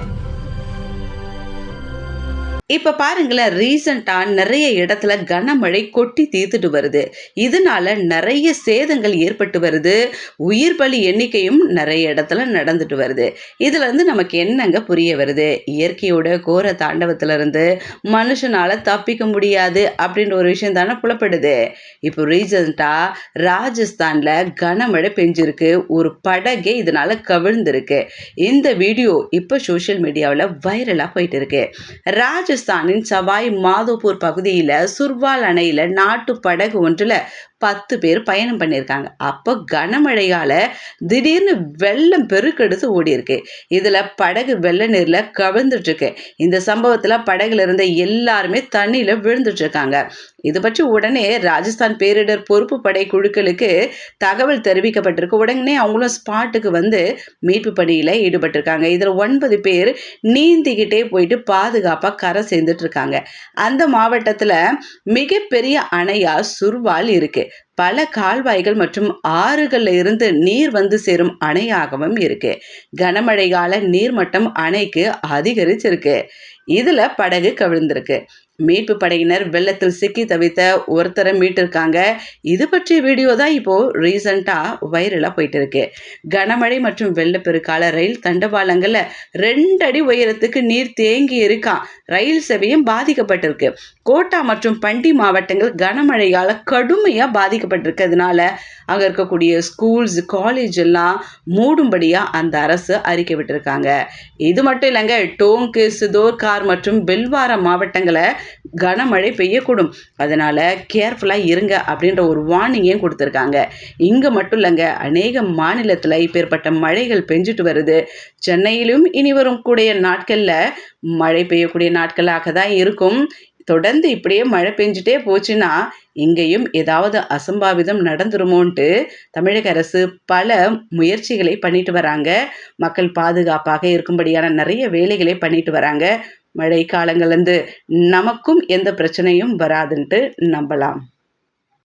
Thank you. இப்போ பாருங்களேன் ரீசண்டாக நிறைய இடத்துல கனமழை கொட்டி தீர்த்துட்டு வருது. இதனால நிறைய சேதங்கள் ஏற்பட்டு வருது. உயிர் பலி எண்ணிக்கையும் நிறைய இடத்துல நடந்துட்டு வருது. இதுல இருந்து நமக்கு என்னங்க புரிய வருது? இயற்கையோட கோர தாண்டவத்துல இருந்து மனுஷனால தப்பிக்க முடியாது அப்படின்ற ஒரு விஷயம் தானே புலப்படுது. இப்போ ரீசண்டாக ராஜஸ்தான்ல கனமழை பெஞ்சிருக்கு. ஒரு படகே இதனால கவிழ்ந்திருக்கு. இந்த வீடியோ இப்போ சோஷியல் மீடியாவில் வைரலாக போயிட்டு இருக்கு. ராஜஸ்தானின் சவாய் மாதோப்பூர் பகுதியில் சுர்வால் அணையில் நாட்டு படகு ஒன்றில் பத்து பேர் பயணம் பண்ணியிருக்காங்க. அப்போ கனமழையால் திடீர்னு வெள்ளம் பெருக்கெடுத்து ஓடி இருக்கு இதில் படகு வெள்ள நீரில் கவிழ்ந்துட்டுருக்கு. இந்த சம்பவத்தில் படகுல இருந்த எல்லாருமே தண்ணியில் விழுந்துட்டுருக்காங்க. இது பற்றி உடனே ராஜஸ்தான் பேரிடர் பொறுப்பு படை குழுக்களுக்கு தகவல் தெரிவிக்கப்பட்டிருக்கு. உடனே அவங்களும் ஸ்பாட்டுக்கு வந்து மீட்பு பணியில் ஈடுபட்டிருக்காங்க. இதில் ஒன்பது பேர் நீந்திக்கிட்டே போயிட்டு பாதுகாப்பாக கரை சேர்ந்துட்டு இருக்காங்க அந்த மாவட்டத்தில் மிகப்பெரிய அணையாக சுர்வால் இருக்கு. பல கால்வாய்கள் மற்றும் ஆறுகள்ல இருந்து நீர் வந்து சேரும் அணையாகவும் இருக்கு. கனமழையால நீர்மட்டம் அணைக்கு அதிகரிச்சிருக்கு. இதுல படகு கவிழ்ந்திருக்கு. மீட்பு படையினர் வெள்ளத்தில் சிக்கி தவித்த ஒருத்தரை மீட்டிருக்காங்க. இது பற்றிய வீடியோ தான் இப்போது ரீசண்டாக வைரலாக போயிட்டு இருக்கு கனமழை மற்றும் வெள்ளப்பெருக்கால ரயில் தண்டவாளங்களில் ரெண்டு அடி உயரத்துக்கு நீர் தேங்கி இருக்கான் ரயில் சேவையும் பாதிக்கப்பட்டிருக்கு. கோட்டா மற்றும் பண்டி மாவட்டங்கள் கனமழையால் கடுமையாக பாதிக்கப்பட்டிருக்கிறதுனால அங்கே இருக்கக்கூடிய ஸ்கூல்ஸ் காலேஜ் எல்லாம் மூடும்படியாக அந்த அரசு அறிக்கை விட்டுருக்காங்க. இது மட்டும் இல்லைங்க டோங்கு சிதோர்கார் மற்றும் பெல்வாரா மாவட்டங்களை கனமழை பெய்யக்கூடும். அதனால கேர்ஃபுல்லாக இருங்க அப்படின்ற ஒரு வார்னிங்கையும் கொடுத்துருக்காங்க. இங்கே மட்டும் இல்லைங்க அநேக மாநிலத்தில் இப்பேற்பட்ட மழைகள் பெஞ்சிட்டு வருது. சென்னையிலும் இனி வரும் கூடிய நாட்களில் மழை பெய்யக்கூடிய நாட்களாக தான் இருக்கும். தொடர்ந்து இப்படியே மழை பெஞ்சிட்டே போச்சுன்னா இங்கேயும் ஏதாவது அசம்பாவிதம் நடந்துருமோன்ட்டு தமிழக அரசு பல முயற்சிகளை பண்ணிட்டு வராங்க. மக்கள் பாதுகாப்பாக இருக்கும்படியான நிறைய வேலைகளை பண்ணிட்டு வராங்க. மழை காலங்கள்லேருந்து நமக்கும் எந்த பிரச்சனையும் வராதுன்ட்டு நம்பலாம்.